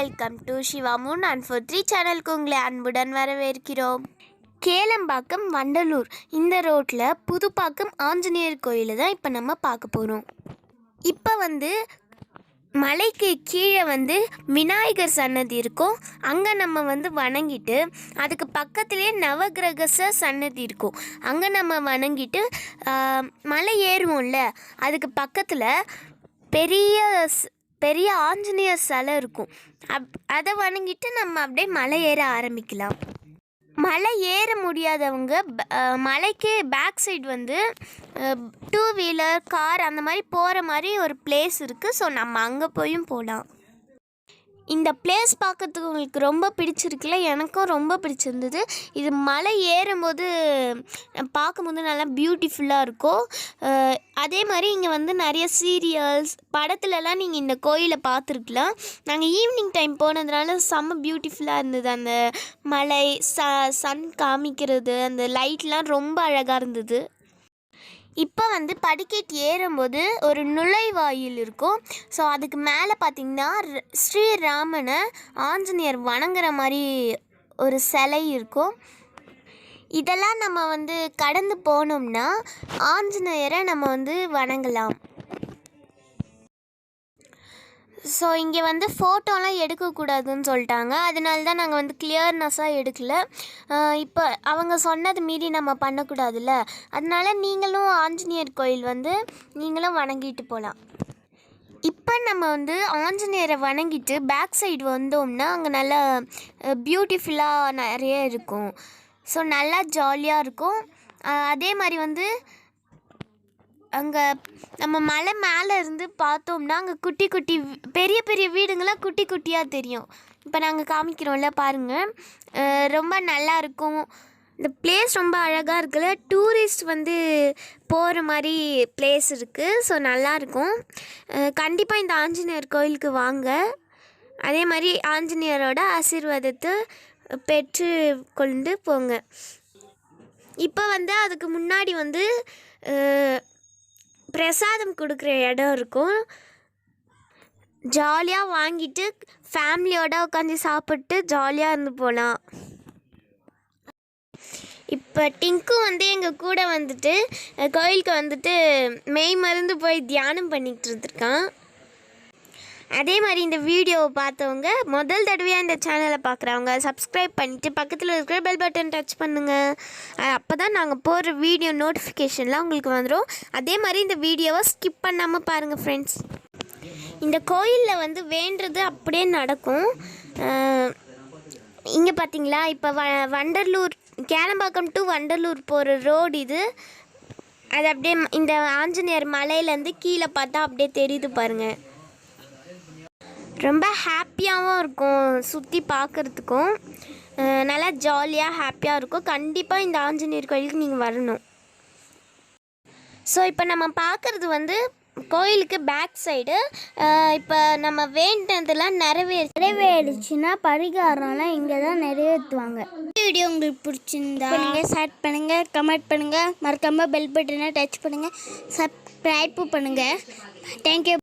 Welcome to Shiva moon and four three சேனலுக்கு உங்களை அன்புடன் வரவேற்கிறோம். கேளம்பாக்கம் வண்டலூர் இந்த ரோட்டில் புதுப்பாக்கம் ஆஞ்சநேயர் கோயிலை தான் இப்போ நம்ம பார்க்க போகிறோம் இப்போ வந்து மலைக்கு கீழே வந்து விநாயகர் சன்னதி இருக்கும். அங்கே நம்ம வந்து வணங்கிட்டு அதுக்கு பக்கத்துலேயே நவகிரகச சன்னதி இருக்கும். அங்கே நம்ம வணங்கிட்டு மலை ஏறுவோம்ல அதுக்கு பக்கத்தில் பெரிய பெரிய ஆஞ்சநேயர் சிலை இருக்கும். அப் அதை வணங்கிட்டு நம்ம அப்படியே மலை ஏற ஆரம்பிக்கலாம். மலை ஏற முடியாதவங்க மலைக்கே மலைக்கு பேக் சைடு வந்து டூ வீலர் கார் அந்த மாதிரி போகிற மாதிரி ஒரு பிளேஸ் இருக்குது ஸோ நம்ம அங்கே போயும் போகலாம் இந்த பிளேஸ் பார்க்கறதுக்கு உங்களுக்கு ரொம்ப பிடிச்சிருக்குல்ல? எனக்கும் ரொம்ப பிடிச்சிருந்தது. இது மலை ஏறும்போது பார்க்கும்போது நல்லா பியூட்டிஃபுல்லாக இருக்கும். அதே மாதிரி இங்கே வந்து நிறைய சீரியல்ஸ் படத்துலலாம் நீங்கள் இந்த கோயிலை பார்த்துருக்கலாம். நாங்கள் ஈவினிங் டைம் போனதுனால செம்ம பியூட்டிஃபுல்லாக இருந்தது. அந்த மலை ச சன் காமிக்கிறது அந்த லைட்லாம் ரொம்ப அழகாக இருந்தது. இப்போ வந்து படிக்கட்டு ஏறும்போது ஒரு நுழைவாயில் இருக்கும். ஸோ அதுக்கு மேலே பார்த்தீங்கன்னா ஸ்ரீராமனை ஆஞ்சநேயர் வணங்குற மாதிரி ஒரு சிலை இருக்கும். இதெல்லாம் நம்ம வந்து கடந்து போனோம்னா ஆஞ்சநேயரை நம்ம வந்து வணங்கலாம். ஸோ இங்கே வந்து ஃபோட்டோலாம் எடுக்கக்கூடாதுன்னு சொல்லிட்டாங்க. அதனால தான் நாங்கள் வந்து கிளியர்னஸாக எடுக்கல. இப்போ அவங்க சொன்னது மீறி நம்ம பண்ணக்கூடாதுல்ல. அதனால நீங்களும் ஆஞ்சநேயர் கோயில் வந்து நீங்களும் வணங்கிட்டு போகலாம் இப்போ நம்ம வந்து ஆஞ்சநேயரை வணங்கிட்டு பேக் சைடு வந்தோம்னா அங்கே நல்லா பியூட்டிஃபுல்லாக நிறைய இருக்கும். ஸோ நல்லா ஜாலியாக இருக்கும். அதே மாதிரி வந்து அங்கே நம்ம மலை மேலே இருந்து பார்த்தோம்னா அங்கே குட்டி குட்டி பெரிய பெரிய வீடுங்களாம் குட்டி குட்டியாக தெரியும். இப்போ நாங்கள் காமிக்கிறோம்ல பாருங்கள் ரொம்ப நல்லா இருக்கும். இந்த பிளேஸ் ரொம்ப அழகாக இருக்குல்ல. டூரிஸ்ட் வந்து போகிற மாதிரி பிளேஸ் இருக்குது ஸோ நல்லாயிருக்கும் கண்டிப்பாக இந்த ஆஞ்சநேயர் கோயிலுக்கு வாங்க. அதே மாதிரி ஆஞ்சநேயரோட ஆசீர்வாதத்தை பெற்று கொண்டு போங்க. இப்போ வந்து அதுக்கு முன்னாடி வந்து பிரசாதம் கொடுக்குற இடம் இருக்கும். ஜாலியாக வாங்கிட்டு ஃபேமிலியோட உட்காந்து சாப்பிட்டு ஜாலியாக இருந்து போகலாம் இப்போ டிங்கு வந்து எங்கள் கூட வந்துட்டு கோயிலுக்கு வந்துட்டு மெய் மருந்து போய் தியானம் பண்ணிகிட்டு இருந்திருக்கான். அதே மாதிரி இந்த வீடியோவை பார்த்தவங்க முதல் தடவையாக இந்த சேனலை பார்க்குறவங்க சப்ஸ்கிரைப் பண்ணிவிட்டு பக்கத்தில் இருக்கிற பெல் பட்டன் டச் பண்ணுங்கள் அப்போ தான் நாங்கள் போடுற வீடியோ நோட்டிஃபிகேஷன்லாம் உங்களுக்கு வந்துடும் அதே மாதிரி இந்த வீடியோவை ஸ்கிப் பண்ணாமல் பாருங்கள் ஃப்ரெண்ட்ஸ் இந்த கோயிலில் வந்து வேண்டுறது அப்படியே நடக்கும். இங்கே பார்த்தீங்களா இப்போ வ வண்டலூர் கேளம்பாக்கம் டு வண்டலூர் போகிற ரோடு இது. அது அப்படியே இந்த ஆஞ்சநேயர் மலையிலேருந்து கீழே பார்த்தா அப்படியே தெரியுது பாருங்கள் ரொம்ப ஹாப்பியாகவும் இருக்கும் சுற்றி பார்க்குறதுக்கும். நல்லா ஜாலியாக ஹாப்பியாக இருக்கும். கண்டிப்பாக இந்த ஆஞ்சநேயர் கோயிலுக்கு நீங்கள் வரணும். ஸோ இப்போ நம்ம பார்க்குறது வந்து கோயிலுக்கு பேக் சைடு இப்போ நம்ம வேண்டினதெல்லாம் நிறைவேறி நிறைவேறிச்சுன்னா பரிகாரம்லாம் இங்கே தான் நிறைவேற்றுவாங்க. வீடியோ உங்களுக்கு பிடிச்சிருந்தா பண்ணுங்க ஷேர் பண்ணுங்க கமெண்ட் பண்ணுங்க. மறக்காம பெல் பட்டனை டச் பண்ணுங்க. சப்ஸ்கிரைப் பண்ணுங்க. தேங்க்யூ